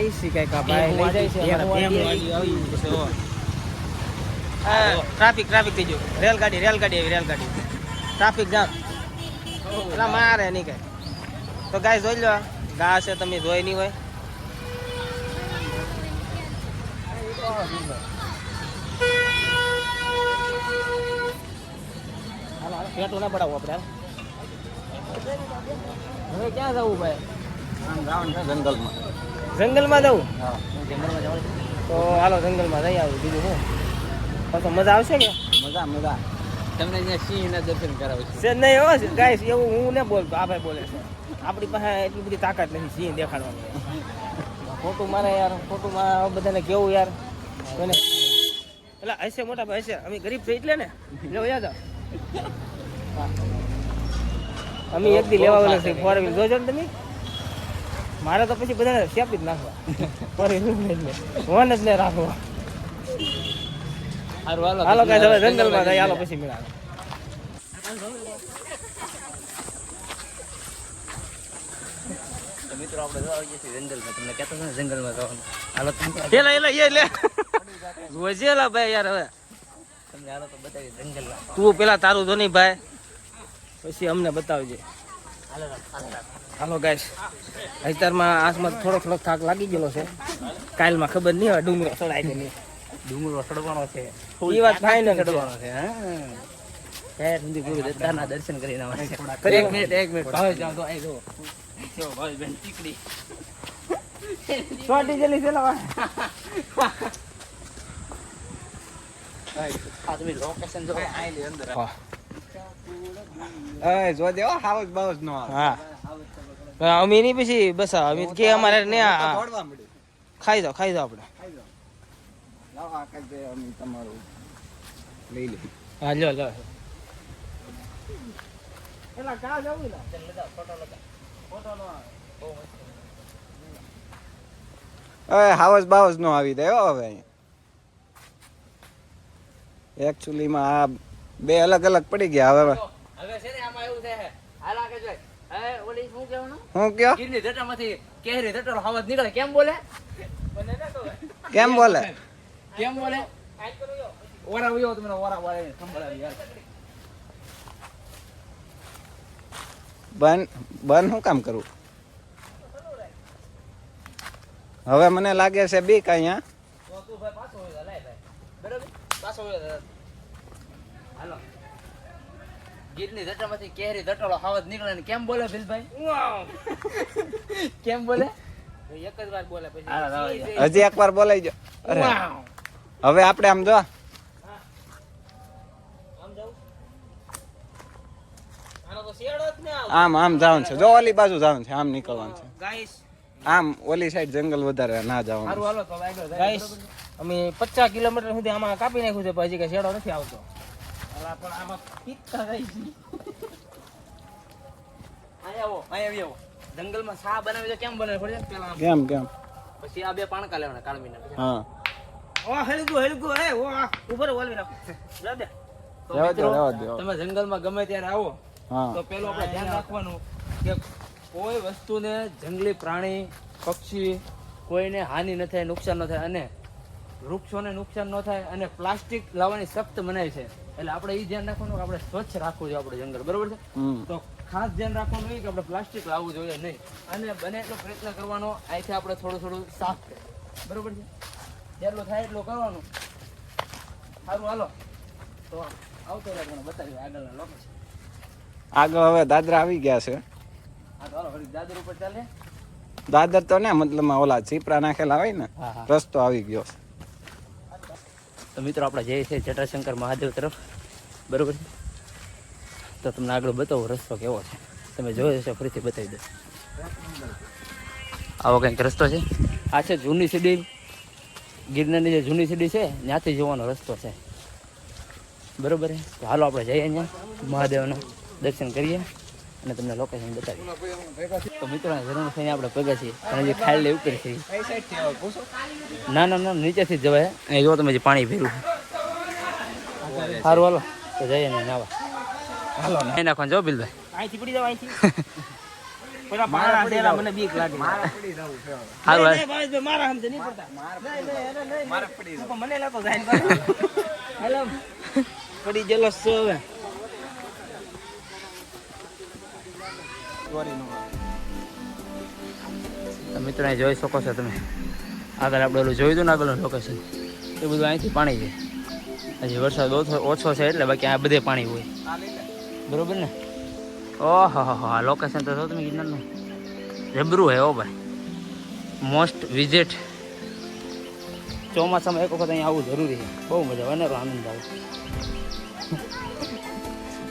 જાય છે કંઈક ભાઈ લઈ જાય છે ટ્રાફિક ટ્રાફિક થઈ ગયું રેલગાડી રેલગાડી આવી રેલગાડી ટ્રાફિક જામ એટલે મારે નહીં કઈ તો ગાય જોઈ લો ગા છે તમે જોઈ નહીં હોય પેટું ના પડાવો આપણે હવે ક્યાં જવું ભાઈ જંગલમાં જંગલમાં જવું તો હાલો જંગલમાં જઈ આવું બીજું શું? પાછો મજા આવશે કે મજા મજા. તમને અહીંયા સિંહના દર્શન કરાવું છું. નહીં હો ગાઈસ એવું હું ને બોલતો આ ભાઈ બોલે છે. આપણી પાસે એટલી બધી તાકાત નથી સિંહ દેખાડવાની. ખોટું મારે યાર ખોટું મારે બધાને કેવું યાર? કોઈને? એટલે હશે મોટા ભાઈ હશે. અમે ગરીબ છે એટલે ને? લેવો યાદ. અમે એક દી લેવા છે. Four wheel. જોજો ને તમે. મારે તો પછી બધાને શેપી જ નાખવા. ફોર એટલે. જ ને રાખવા હારું હાલો હાલો કાંઈ હવે જંગલમાં જાય હાલો પછી મેળા મિત્રો આપણે જવા આવીએ છીએ જંગલમાં. તમને કહેતો ને જંગલમાં જવાનું. હાલો એલા એલા એ લે. જોજેલા ભાઈ યાર હવે. તમને હાલો તો બતાવીએ જંગલમાં. તું પેલા તારું જો નહીં ભાઈ. પછી અમને બતાવજે. હાલો હાલો ગાઈસ અત્યારમાં આસમાં થોડો થોડો થાક લાગી ગયેલો છે. કાલમાં ખબર નહીં હોય ડુંગરો ચડાય કે નહીં. ડુંગરો ચડવાનો છે. એ વાત ફાઇનલ ચડવાનો છે. હા. ત્યાં સુધી ગુરુ દત્તાના દર્શન કરીને આવે છે. કરી એક મિનિટ એક મિનિટ. ભાઈ જાઓ તો આઈ જો જો ભાઈ બેન ટીકડી. ચોટી જલી છે લા આ તમે લોકેશન જો આઈલી અંદર. એ જો દે. હાઉસ બાઉસ નો હા. અમે નહીં પછી બસ અમે કે અમારે ને ખાઈ જાઓ ખાઈ જાઓ આપણે. લાવો આ કાંઈક દે અમે તમારું લઈ લે હા લ્યો લ્યો. એલા કા જવું એ હાઉસ બાઉસ નો આવી. દે હો હવે એકચ્યુઅલી માં આ બે અલગ અલગ પડી ગયા હવે હવે છે ને આમાં એવું છે હાલ આગળ જોઈ હવે ઓલી શું કહેવાનું હું કયો? ગીરની જટામાંથી કેરી જટાનો અવાજ નીકળે. કેમ બોલે? કેમ બોલે? કેમ બોલે? ઓરા ઉયો તમને ઓરા વાળે સંભળાવી યાર. બન બન શું કામ કરું? હવે મને લાગે છે બીક અહીંયા. તો પાછો હોય લાય ભાઈ. બરાબર? પાછો હાલો. ગીરની જટામાંથી કેરી જટાનો અવાજ નીકળે ને કેમ બોલે ભીલભાઈ? કેમ બોલે? એક જ વાર બોલે પછી. હજી એક એકવાર બોલાઈ જો. અરે. હવે આપણે આમ જો. આમ જાઉં? આનો તો શેડો જ ને આવ. આમ આમ જવાનું છે. જો ઓલી બાજુ જવાનું છે. આમ નીકળવાનું છે. આમ ઓલી સાઈડ જંગલ વધારે ના જવાનું હારું હાલો તો આગળ જાય. ગાઈસ અમે પચાસ કિલોમીટર સુધી આમાં કાપી નાખ્યું છે પછી હજી કઈ શેડો નથી આવતો. અલા, પણ આમાં પીતા જાય છે અહીંયા આવો અહીંયા આવી આવો જંગલમાં શા બનાવી તો કેમ બનાવે છે પેલા. કેમ કેમ પછી આ બે પાણકા લેવાના કાળમીના હા ઓ હેલગુ હેલગુ હે ઓ ઉપર ઓલવી નાખો જા દો. તમે જંગલમાં ગમે ત્યારે આવો તો પેલું આપણે ધ્યાન રાખવાનું કે કોઈ વસ્તુને જંગલી પ્રાણી પક્ષી કોઈને હાનિ ન થાય નુકસાન ન થાય અને વૃક્ષોને નુકસાન ન થાય અને પ્લાસ્ટિક લાવવાની સખ્ત મનાય છે. એટલે આપણે એ ધ્યાન રાખવાનું કે આપણે સ્વચ્છ રાખવું જોઈએ આપણે જંગલ બરોબર છે? તો ખાસ ધ્યાન રાખવાનું કે આપણે પ્લાસ્ટિક લાવવું જોઈએ નહીં. અને બને એટલો પ્રયત્ન કરવાનો અહીંથી આપણે થોડું થોડું સાફ કરીએ. બરોબર છે? જેટલું થાય એટલું કરવાનું. સારું હાલો. તો આવતો રહે તમને બતાવ્યું આગળના લોકેશન આગળ હવે દાદરા આવી ગયા છે. દાદર ઉપર ચાલે દાદર તો ને મતલબ ઓલા ચીપરા નાખેલા હોય ને રસ્તો આવી ગયો. છે તો મિત્રો આપણે જઈએ છીએ જટાશંકર મહાદેવ તરફ. બરોબર છે? તો તમને આગળ બતાવો રસ્તો કેવો છે. તમે જોયો છે ફરીથી બતાવી દો આવો કંઈક રસ્તો છે? આ છે જૂની સીડી. ગિરનારની જે જૂની સીડી છે, ત્યાંથી જવાનો રસ્તો છે. બરોબર હાલો આપણે જઈએ અહીંયા. મહાદેવના દર્શન કરીએ. અને તમને લોકેશન બતાવી તો મિત્રો ઝરણ થઈને આપણે પગે છીએ. અને જે ખાયલ ઉપર છે. ના ના ના નીચેથી જવાય. અહીં જો તમે જે પાણી ભેરું સારું હાલો. તો જઈએ ને નાવા. હાલો નાખવાનું જો બિલભાઈ. અહીંથી પડી જાવ અહીંથી. પડી ગયેલો હવે. હારું નહીં, હાલ. નહીં, ભાવેશભાઈ, મારા સમજે નહીં પડતા નહીં, નહીં, અરે નહીં, મારે નહીં. પડી તો મને લાતો ને મિત્રો અહીં જોઈ શકો છો તમે. આગળ આપણે ઓલું જોયું હતું ને આગળનું લોકેશન એ બધું અહીંથી પાણી છે. હજી વરસાદ ઓછો ઓછો છે એટલે બાકી આ બધે પાણી હોય. બરોબર ને? ઓહો આ લોકેશન તો તમે ગિરનારનું. જબરું હે ઓ ભાઈ. મોસ્ટ વિઝિટ ચોમાસામાં એક વખત અહીંયા આવવું જરૂરી છે. બહુ મજા આવે અનેરો આનંદ આવે.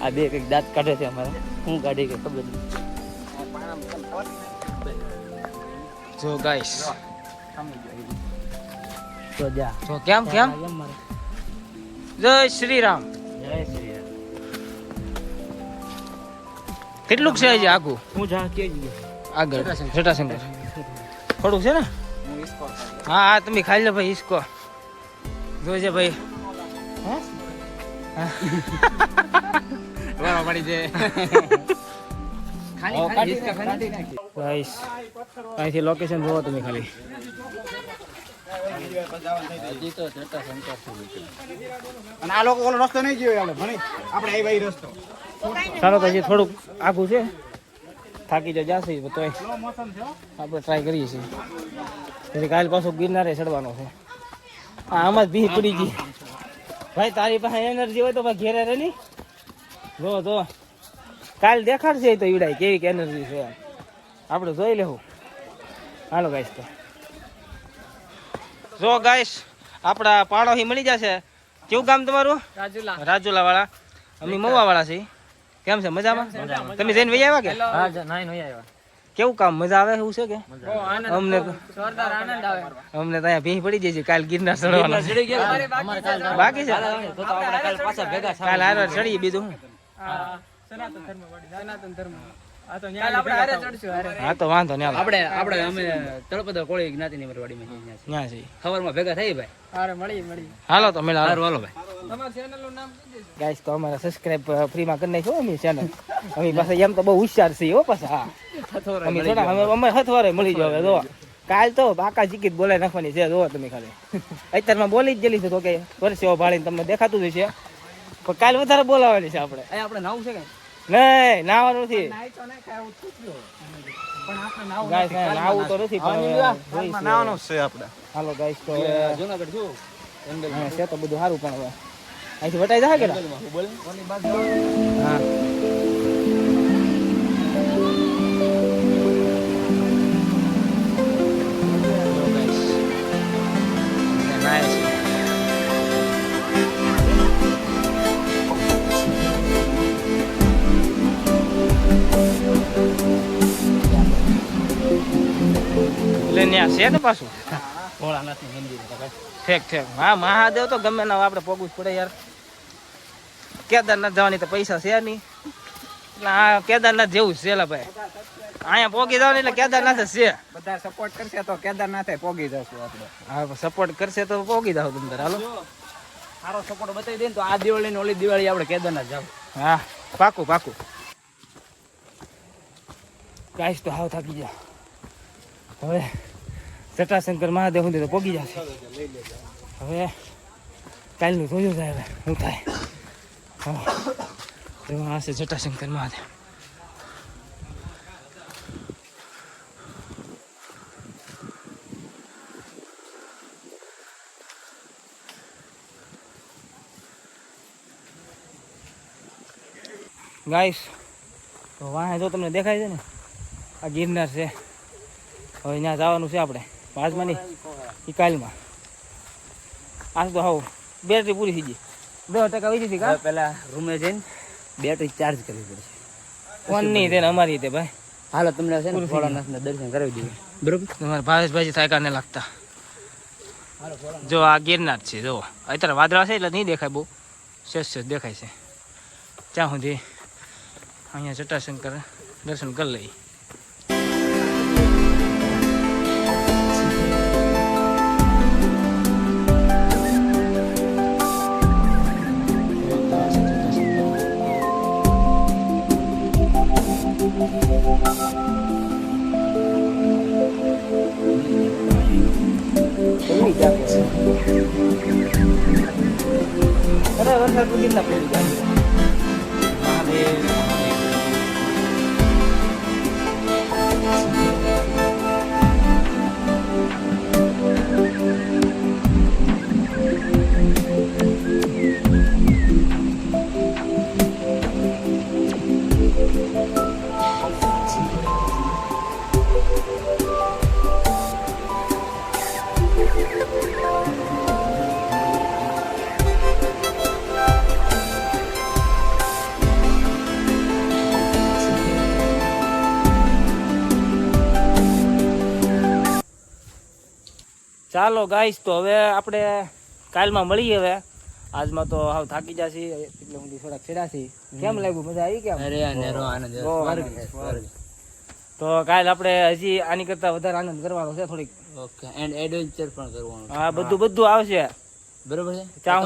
આ બે કંઈક દાંત કાઢે છે અમારે. હું કાઢી કે ખબર નહીં. જો ગાઈસ તો જા તો કેમ કેમ જય શ્રી રામ જય શ્રી રામ કેટલું છે હજી આખું હું જા કે આગળ જટાશંકર થોડુંક છે ને હા હા તમે ખાઈ લો ભાઈ ઈસકો જોજે ભાઈ વાળા પડી જાય ગાઈસ અહીંથી લોકેશન જોવો તમે ખાલી. અને આ લોકો ઓલો રસ્તો નહીં જોયો આપણે ભણી. આપણે આવી ભાઈ રસ્તો. ચાલો તો હજી થોડુંક આઘું છે. થાકી તો જશે તોય આપણે ટ્રાય કરીએ છીએ. પછી કાલ પાછું ગિરનારે ચડવાનો છે. હા આમાં જ ભી પડી ગઈ. ભાઈ તારી પાસે એનર્જી હોય તો ભાઈ ઘેરે રે ની જો જો. કાલ દેખાડશે તો ઈડાય કેવી એનર્જી છે આપણે જોઈ લેવું. હાલો ગાઈશ તો. જો ગાઈસ આપણા પાડોશી મળી જશે કેવું ગામ તમારું? રાજુલા. રાજુલા વાળા અમે મવા વાળા છીએ. કેમ છે મજામાં? તમે જઈને વહી આવ્યા કે? હા નાઈન વહી આવ્યા. કેવું કામ મજા આવે એવું છે કે? અમને જોરદાર આનંદ આવે. અમને ત્યાં ભીહ પડી જાય છે કાલ ગિરનાર ચડવાનો. બાકી છે. કાલ તો આપણે બીજું પાછા ભેગા કાલ હારે ચડીએ હા તો વાંધો નહીં આપણે આપણે અમે તળપદર કોળી જ્ઞાતિની અમારી વાડીમાં છીએ ત્યાં ત્યાં ભેગા થઈ ભાઈ. હાલો તો મેળા હાલો. ભાઈ. ગાઈસ તો અમારે સબસ્ક્રાઇબ ફ્રીમાં કરી નાખ્યો અમે ચેનલ અમે પાસે એમ તો બહુ હોશિયાર છીએ હો પાછા. અમે થોડા અમે અમે હથવારે મળી જાવ હવે જો. કાલ તો બાકા જીકીત બોલાઈ નાખવાની છે જો તમે ખાલી. અત્યારમાં બોલી જ ગયેલી છે તો કે વર્ષો ભાળીને તમને દેખાતું જ છે પણ કાલ વધારે બોલાવાની છે આપણે. આપણે નાવું છે કે? નહીં નાવાનું નથી. નાવું તો નથી નાવાનું છે આપણે. હાલો ગાઈસ તો જુનાગઢ છે તો બધું સારું પણ હવે. અહીંથી વટાઈ જાય કે હા. એટલે છે ને પાછું? ભોળાનાથનું મંદિર ઠેક ઠેક. હા મહાદેવ તો ગમે ના આપણે પોગવું જ પડે યાર. કેદારનાથ જવાની તો પૈસા છે નહીં. એટલે આ કેદારનાથ જેવું છે લા ભાઈ. અહીંયા પોગી જવાનું એટલે કેદારનાથ છે. બધા સપોર્ટ કરશે તો કેદારનાથે પોગી જશું આપણે. હા સપોર્ટ કરશે તો પોગી જાવ તમે હાલો. સારો સપોર્ટ બતાવી દે તો આ દિવાળી ને ઓલી દિવાળી આપણે કેદારનાથ જાવ. હા પાકું પાકું. ગાઈસ તો હાવ થાકી ગયા. હવે જટાશંકર મહાદેવ સુધી તો પોગી જશે. હવે કાલનું જોયું થાય હવે શું થાય હા હશે જટાશંકર મહાદેવ. ગાઈસ તો વાહે જો તમને દેખાય છે ને, આ ગિરનાર છે. હવે ત્યાં જવાનું છે આપણે. પાંચમાં નહીં એ કાલમાં. આજ તો હાવ બેટરી પૂરી થઈ ગઈ. દસ ટકા વીજી હતી કા? પેલા રૂમે જઈને બેટરી ચાર્જ કરવી પડશે. ફોન નહીં તેને અમારી રીતે ભાઈ. હાલો તમને છે ને ભોળાનાથના દર્શન કરાવી દઈએ. બરોબર? તમારા ભાવેશભાઈ થાયકા ને લાગતા જો આ ગિરનાર છે જો. અત્યારે વાદળા છે એટલે નહીં દેખાય બહુ. સેજ સેજ દેખાય છે. ત્યાં સુધી અહીંયા જટાશંકર દર્શન કરી લઈએ. એમની જાતે અરે વરસાદ કેટલા પડી જાય મહાદેવ ચાલો ગાઈસ તો હવે આપણે કાલમાં મળીએ હવે. આજમાં તો હાવ થાકી જાશી એટલે હું થોડાક છેડાશી કેમ લાગ્યું? મજા આવી કેમ? અરે અનેરો આનંદ છે, તો કાલ આપણે હજી આની કરતા વધારે આનંદ કરવાનો છે થોડીક. ઓકે એન્ડ એડવેન્ચર પણ કરવાનું હા બધું બધું આવશે. બરોબર છે? આ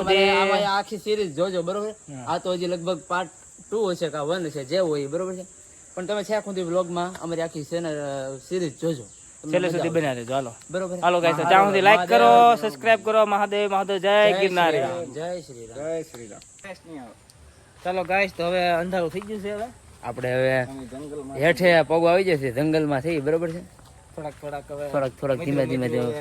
આખી સિરીઝ જોજો બરોબર આ તો હજી લગભગ પાર્ટ ટુ હશે કા વન હશે જે હોય બરોબર છે? પણ તમે છેક સુધી વ્લોગમાં અમારી આખી સિરીઝ જોજો. છેલ્લે સુધી બન્યા રહેજો. હાલો. બરોબર. હાલો ગાઈસ ત્યાં સુધી લાઈક કરો સબસ્ક્રાઇબ કરો મહાદેવ મહાદેવ જય ગિરનારી. જય શ્રી રામ. જય શ્રી રામ. ચાલો ગાઈસ તો હવે અંધારું થઈ ગયું છે હવે. આપણે હવે હેઠે પગ આવી જશે જંગલમાં થઈ બરોબર છે? થોડાક થોડાક હવે થોડાક થોડાક ધીમે ધીમે ધીમે.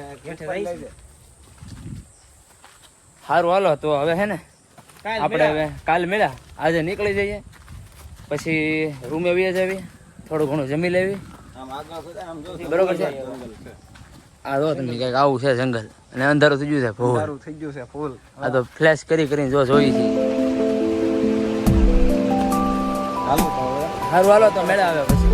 સારું હાલો તો હવે હે ને આપણે હવે કાલ મળ્યા આજે નીકળી જઈએ પછી રૂમે આવીએ જવી થોડું ઘણું જમી લેવી. બરોબર છે. આ જો તમે કંઈક આવું છે જંગલ અને અંધારું થઈ ગયું છે ફૂલ. અંધારું થઈ ગયું છે ફૂલ. આ તો ફ્લેશ કરી કરીને જો જોઈ છે. હાલો હાલો તો મેળા આવે પછી.